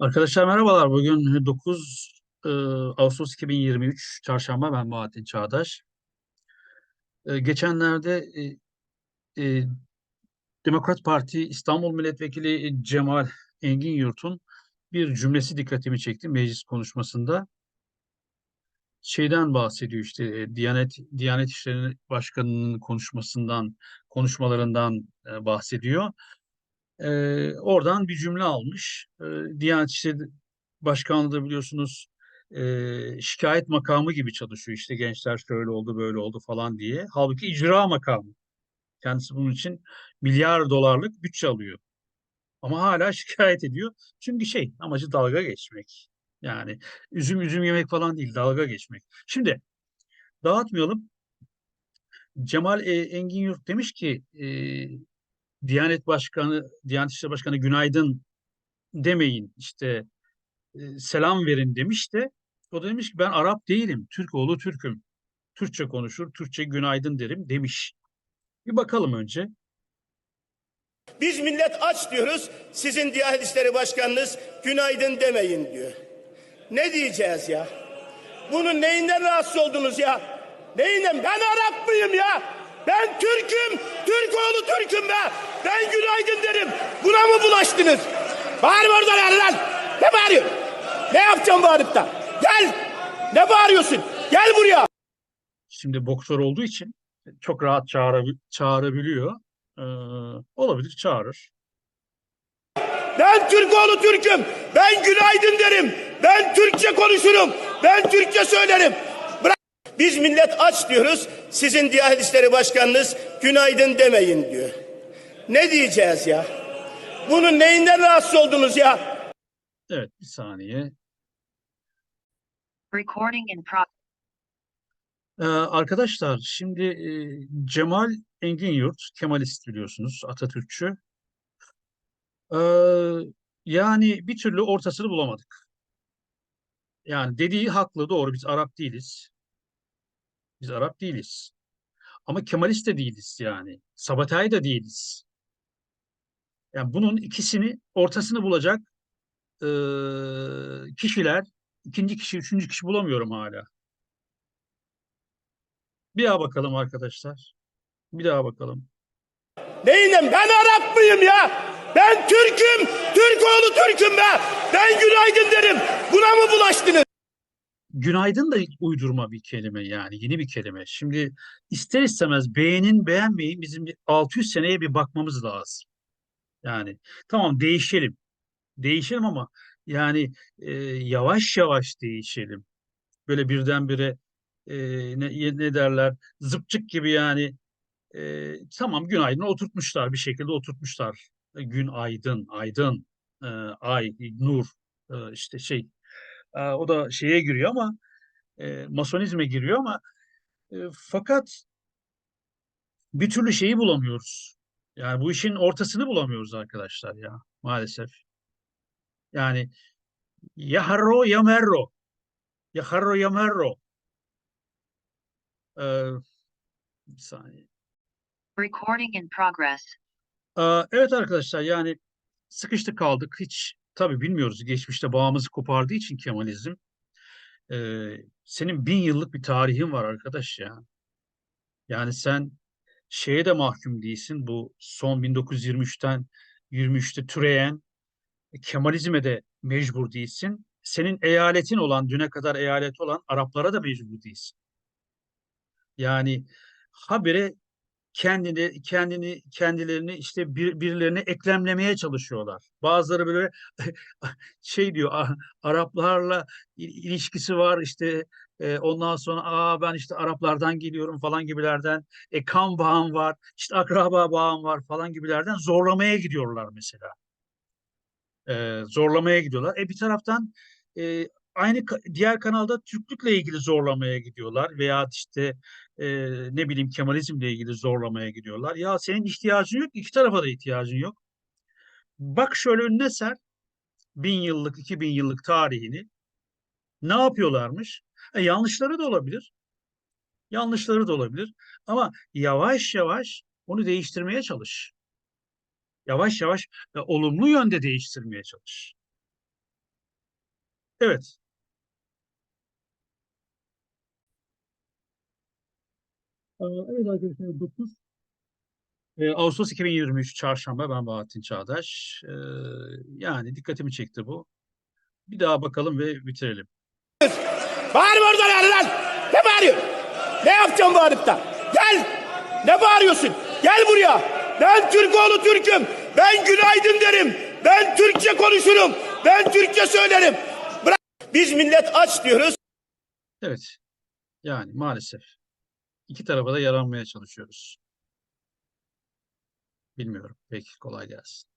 Arkadaşlar merhabalar. Bugün 9 e, Ağustos 2023 Çarşamba. Ben Bahattin Çağdaş. E, geçenlerde e, e, Demokrat Parti İstanbul Milletvekili Cemal Engin Yurt'un bir cümlesi dikkatimi çekti meclis konuşmasında. Şeyden bahsediyor işte e, Diyanet Diyanet İşleri Başkanı'nın konuşmasından, konuşmalarından e, bahsediyor. E, oradan bir cümle almış. E, Diyanet İşleri Başkanlığı da biliyorsunuz e, şikayet makamı gibi çalışıyor. İşte gençler şöyle oldu böyle oldu falan diye. Halbuki icra makamı. Kendisi bunun için milyar dolarlık bütçe alıyor. Ama hala şikayet ediyor. Çünkü şey amacı dalga geçmek. Yani üzüm üzüm yemek falan değil dalga geçmek. Şimdi dağıtmayalım. Cemal e, Engin Yurt demiş ki e, Diyanet Başkanı, Diyanet İşleri Başkanı günaydın demeyin işte e, selam verin demiş de o da demiş ki ben Arap değilim. Türk oğlu Türk'üm. Türkçe konuşur, Türkçe günaydın derim demiş. Bir bakalım önce. Biz millet aç diyoruz. Sizin Diyanet İşleri Başkanınız günaydın demeyin diyor. Ne diyeceğiz ya? Bunun neyinden rahatsız oldunuz ya? Neyinden? Ben Arap mıyım ya? Ben Türk'üm. Türk oğlu Türk'üm be. Ben günaydın derim. Buna mı bulaştınız? Bağırma orada lan lan. Ne bağırıyorsun? Ne yapacağım bağırıp da? Gel. Ne bağırıyorsun? Gel buraya. Şimdi boksör olduğu için çok rahat çağırabil çağırabiliyor. Ee, olabilir çağırır. Ben Türk oğlu Türk'üm. Ben günaydın derim. Ben Türkçe konuşurum. Ben Türkçe söylerim. Biz millet aç diyoruz. Sizin Diyanet İşleri Başkanınız günaydın demeyin diyor. Ne diyeceğiz ya? Bunun neyinden rahatsız oldunuz ya? Evet bir saniye. Recording in progress. Ee, arkadaşlar şimdi e, Cemal Engin Yurt, Kemalist biliyorsunuz, Atatürkçü. Ee, yani bir türlü ortasını bulamadık. Yani dediği haklı, doğru. Biz Arap değiliz. Biz Arap değiliz. Ama Kemalist de değiliz yani. Sabatay da değiliz. Yani bunun ikisini, ortasını bulacak e, kişiler, ikinci kişi, üçüncü kişi bulamıyorum hala. Bir daha bakalım arkadaşlar. Bir daha bakalım. Neyinden? Ben Arap mıyım ya? Ben Türk'üm. Türk oğlu Türk'üm be. Ben günaydın derim. Buna mı bulaştınız? Günaydın da uydurma bir kelime yani yeni bir kelime. Şimdi ister istemez beğenin beğenmeyin bizim bir 600 seneye bir bakmamız lazım. Yani tamam değişelim. Değişelim ama yani e, yavaş yavaş değişelim. Böyle birdenbire e, ne, ne derler zıpçık gibi yani e, tamam günaydın oturtmuşlar bir şekilde oturtmuşlar. E, gün aydın, aydın, e, ay, nur e, işte şey e, o da şeye giriyor ama e, masonizme giriyor ama e, fakat bir türlü şeyi bulamıyoruz. Yani bu işin ortasını bulamıyoruz arkadaşlar ya maalesef. Yani ya harro ya merro. Ya harro ya merro. Ee, bir saniye. Recording in progress. Ee, evet arkadaşlar yani sıkıştık kaldık. Hiç tabii bilmiyoruz. Geçmişte bağımızı kopardığı için Kemalizm. Ee, senin bin yıllık bir tarihin var arkadaş ya. Yani sen şeye de mahkum değilsin. Bu son 1923'ten 23'te türeyen Kemalizme de mecbur değilsin. Senin eyaletin olan, düne kadar eyalet olan Araplara da mecbur değilsin. Yani habire kendini kendini kendilerini işte bir, birilerine eklemlemeye çalışıyorlar. Bazıları böyle şey diyor "Ah, Araplarla il- ilişkisi var işte e, ondan sonra aa ben işte Araplardan geliyorum falan gibilerden e, kan bağım var işte akraba bağım var falan gibilerden zorlamaya gidiyorlar mesela. E, zorlamaya gidiyorlar. E bir taraftan e, aynı diğer kanalda Türklükle ilgili zorlamaya gidiyorlar veya işte e, ne bileyim Kemalizmle ilgili zorlamaya gidiyorlar. Ya senin ihtiyacın yok, iki tarafa da ihtiyacın yok. Bak şöyle önüne ser, bin yıllık, iki bin yıllık tarihini. Ne yapıyorlarmış? E, yanlışları da olabilir. Yanlışları da olabilir. Ama yavaş yavaş onu değiştirmeye çalış. Yavaş yavaş ve olumlu yönde değiştirmeye çalış. Evet. Evet arkadaşlar 9 Ee, Ağustos 2023 Çarşamba ben Bahattin Çağdaş. Ee, yani dikkatimi çekti bu. Bir daha bakalım ve bitirelim. Bağırma orada lan lan. Ne bağırıyorsun? Ne yapacağım bağırıp da? Gel. Ne bağırıyorsun? Gel buraya. Ben Türkoğlu Türk'üm. Ben günaydın derim. Ben Türkçe konuşurum. Ben Türkçe söylerim. Bırak. Biz millet aç diyoruz. Evet. Yani maalesef. İki tarafa da yaranmaya çalışıyoruz. Bilmiyorum. Peki kolay gelsin.